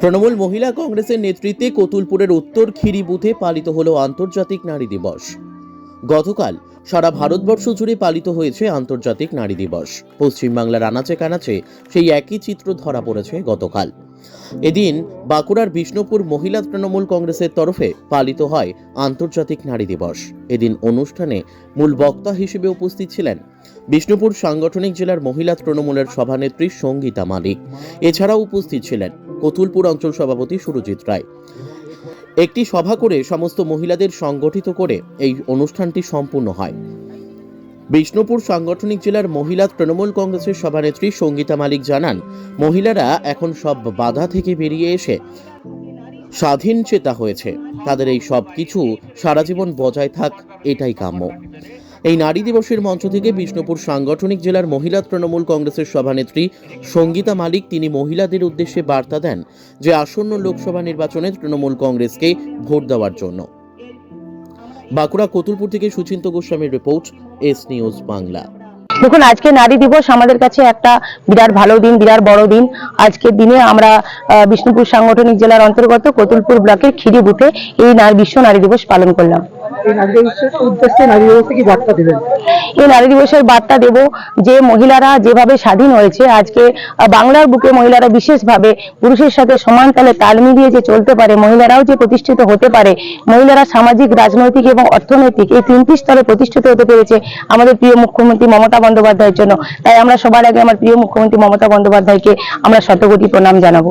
তৃণমূল মহিলা কংগ্রেসের নেতৃত্বে কতুলপুরের উত্তর খিরি বুথে পালিত হল আন্তর্জাতিক নারী দিবস। গতকাল সারা ভারতবর্ষ জুড়ে পালিত হয়েছে আন্তর্জাতিক নারী দিবস। পশ্চিমবাংলার আনাচে কানাচে সেই একই চিত্র ধরা পড়েছে গতকাল। এদিন বাঁকুড়ার বিষ্ণুপুর মহিলা তৃণমূল কংগ্রেসের তরফে পালিত হয় আন্তর্জাতিক নারী দিবস। এদিন অনুষ্ঠানে মূল বক্তা হিসেবে উপস্থিত ছিলেন বিষ্ণুপুর সাংগঠনিক জেলার মহিলা তৃণমূলের সভানেত্রী সঙ্গীতা মালিক। এছাড়াও উপস্থিত ছিলেন কতুলপুর অঞ্চল সভাপতি সুরজিৎ রায়। একটি সভা করে সমস্ত মহিলাদের সংগঠিত করে এই অনুষ্ঠানটি সম্পূর্ণ হয়। বিষ্ণুপুর সাংগঠনিক জেলার মহিলা তৃণমূল কংগ্রেসের সভানেত্রী সঙ্গীতা মালিক জানান, মহিলারা এখন সব বাধা থেকে বেরিয়ে এসে স্বাধীন চেতা হয়েছে। তাদের এই সব কিছু সারা জীবন বজায় থাক, এটাই কাম্য। এই নারী দিবসের মঞ্চ থেকে বিষ্ণুপুর সাংগঠনিক জেলার মহিলা তৃণমূল কংগ্রেসের সভানেত্রী সঙ্গীতা মালিক তিনি মহিলাদের উদ্দেশ্যে বার্তা দেন যে আসন্ন লোকসভা নির্বাচনে তৃণমূল কংগ্রেসকে ভোট দেওয়ার জন্য। বাঁকুড়া কতুলপুর থেকে সুচিন্ত গোস্বামীর রিপোর্ট, এস নিউজ বাংলা। দেখুন, আজকে নারী দিবস আমাদের কাছে একটা বিরাট ভালো দিন, বিরাট বড় দিন। আজকের দিনে আমরা বিষ্ণুপুর সাংগঠনিক জেলার অন্তর্গত কতুলপুর ব্লকের খিরি বুথে এই বিশ্ব নারী দিবস পালন করলাম। এই নারী দিবসের উদ্দেশ্যে নারী দিবসে কি বার্তা দেবেন? এই নারী দিবসের বার্তা দেব যে মহিলারা যেভাবে স্বাধীন হয়েছে আজকে বাংলার বুকে মহিলারা বিশেষভাবে পুরুষের সাথে সমান তালে তাল মিলিয়ে যে চলতে পারে মহিলারাও যে প্রতিষ্ঠিত হতে পারে মহিলারা সামাজিক রাজনৈতিক এবং অর্থনৈতিক এই তিনটি স্তরে প্রতিষ্ঠিত হতে পেরেছে আমাদের প্রিয় মুখ্যমন্ত্রী মমতা বন্দ্যোপাধ্যায়ের জন্য। তাই আমরা সবার আগে আমার প্রিয় মুখ্যমন্ত্রী মমতা বন্দ্যোপাধ্যায়কে আমরা শতকোটি প্রণাম জানাব।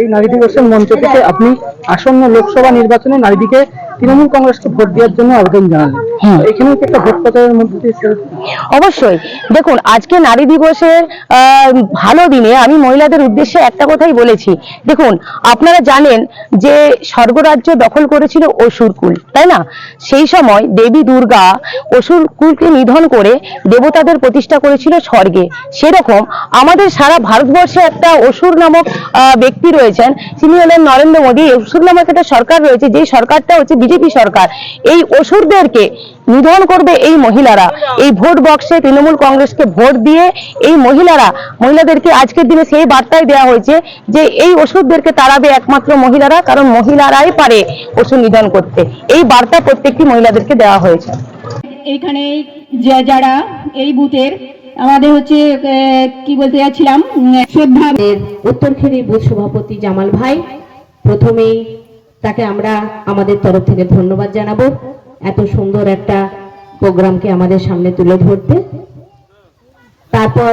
এই নারী দিবসের মঞ্চ থেকে আপনি আসন্ন লোকসভা নির্বাচনে নারীদিকে তৃণমূল কংগ্রেসকে ভোট দেওয়ার জন্য আবেদন জানালেন। এখানেও কি একটা ভোট প্রচারের মধ্যে দিয়ে অবশ্যই। দেখুন আজকে নারী দিবসের ভালো দিনে আমি মহিলাদের উদ্দেশ্যে একটা কথাই বলেছি। দেখুন আপনারা জানেন যে স্বর্গরাজ্য দখল করেছিল অসুরকুল তাই না? সেই সময় দেবী দুর্গা অসুরকুলকে নিধন করে দেবতাদের প্রতিষ্ঠা করেছিল স্বর্গে। সেরকম আমাদের সারা ভারতবর্ষে একটা অসুর নামক আহ, ব্যক্তি রয়েছেন। তিনি হলেন নরেন্দ্র মোদী। অসুর নামক একটা সরকার রয়েছে। যে সরকারটা হচ্ছে বিজেপি সরকার এই অসুরদেরকে নিধন করবে এই মহিলারা। এই ভোট বক্সে তৃণমূল কংগ্রেসকে ভোট দিয়ে এই মহিলারা মহিলাদেরকে আজকের দিনে সেই বার্তাই দেওয়া হয়েছে যে এই ওষুধদেরকে তাড়াবে একমাত্র মহিলারা কারণ মহিলারাই পারে ওষুধ নিধন করতে। এই বার্তা প্রত্যেকটি মহিলাদেরকে দেওয়া হয়েছে। এখানে যারা এই বুথের আমাদের হচ্ছে আহ, কি বলতে যাচ্ছিলাম শ্রদ্ধা উত্তরখেরি বুথ সভাপতি জামাল ভাই প্রথমেই তাকে আমরা আমাদের তরফ থেকে ধন্যবাদ জানাব। এত সুন্দর একটা প্রোগ্রামকে আমাদের সামনে তুলে ধরতে। তারপর